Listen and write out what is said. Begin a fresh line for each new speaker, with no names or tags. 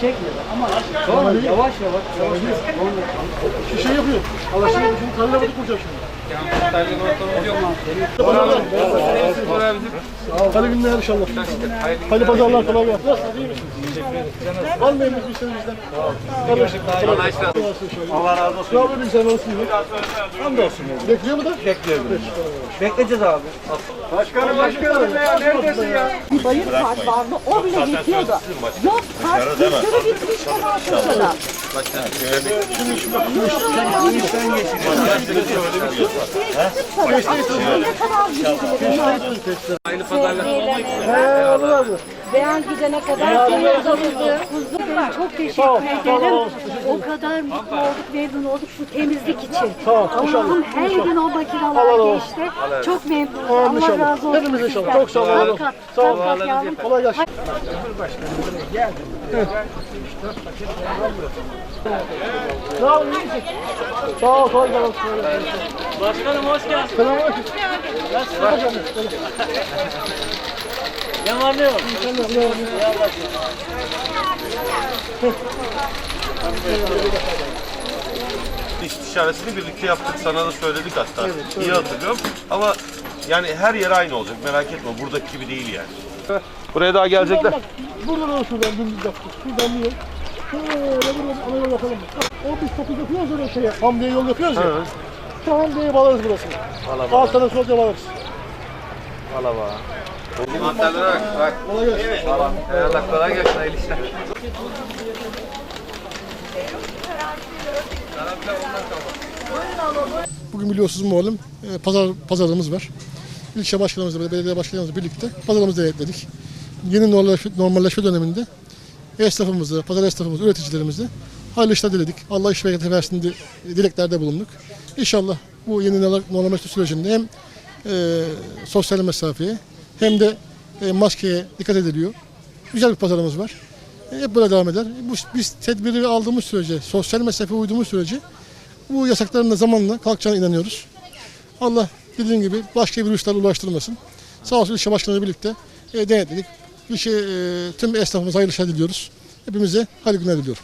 çekmiyorlar. Ama sonra yavaş yavaş yavaş yavaş sonra
Şişe yapıyor. Allah şimdi şimdi tarla bakıp kuracak şimdi. Hadi günler inşallah. Hadi pazarlar kolay gelsin. Nasılsınız iyi misiniz? Var mı emriniz müşterimizden? Kardeşim. Allah razı olsun. Ne yapıyorsun sen nasılsın? Hamdolsun. Bekliyor mu da? Bekliyorum.
bekleyeceğiz abi.
Başkanım başkanım ya neredesin ya?
bir bayır kart vardı. O bile yetiyordu. Yok kart bir sürü gitmiş Malatya'da. Ne kadar gidiyor?
He olur abi.
Beyan gidene kadar temizledi. Kuzu Bey çok teşekkür ederim. O kadar mutlu olduk, memnun olduk şu temizlik için. Allah'ım her gün o
Allah.
geçti. Çok memnunum.
Amin
Allah razı olsun.
Hepimiz inşallah. Çok sağ olun. Sağ olun. Kolay gelsin. İyi misin? Sağ ol, kolay gelsin.
Başkanım hoş geldin.
Selamünaleyküm.
Ne var ne yok?
İstişaresini birlikte yaptık. Sana da söyledik hatta. İyi hatırlıyorum. Ama yani her yer aynı olacak. Merak etme. Buradaki gibi değil yani. Buraya daha gelecekler.
Bak, buradan al şuradan dümdüz yaptık. Şuradan bir yol. Şöyle buradan ana yol yapalım. O biz topuz yapıyoruz öyle şeye. Hamdiye yol yapıyoruz ya. Şu Hamdiye'ye bağlarız burası. Alt tane solca bağlarız.
Mantarlara bak. bak.
Kolay gelsin.
Allah kolay gelsin. Hayırlı işler.
Bugün biliyorsunuz malum e, pazar pazarımız var. İlçe başkanımızla, belediye başkanımızla birlikte pazarımızı denetledik. Yeni normalleşme, normalleşme döneminde esnafımızı, pazar esnafımızı, üreticilerimizi hayırlı işler diledik. Allah iş bereketi versin diye dileklerde bulunduk. İnşallah bu yeni normalleşme sürecinde hem e, sosyal mesafeye hem de e, maskeye dikkat ediliyor. Güzel bir pazarımız var. E, hep böyle devam eder. Bu, biz tedbiri aldığımız sürece, sosyal mesafe uyduğumuz sürece bu yasakların da zamanla kalkacağına inanıyoruz. Allah dediğim gibi başka virüsler ulaştırmasın. Sağ olsun ilçe başkanıyla birlikte e, denetledik. İlçe, e, tüm esnafımıza hayırlı işler diliyoruz. Hepimize hayırlı günler diliyorum.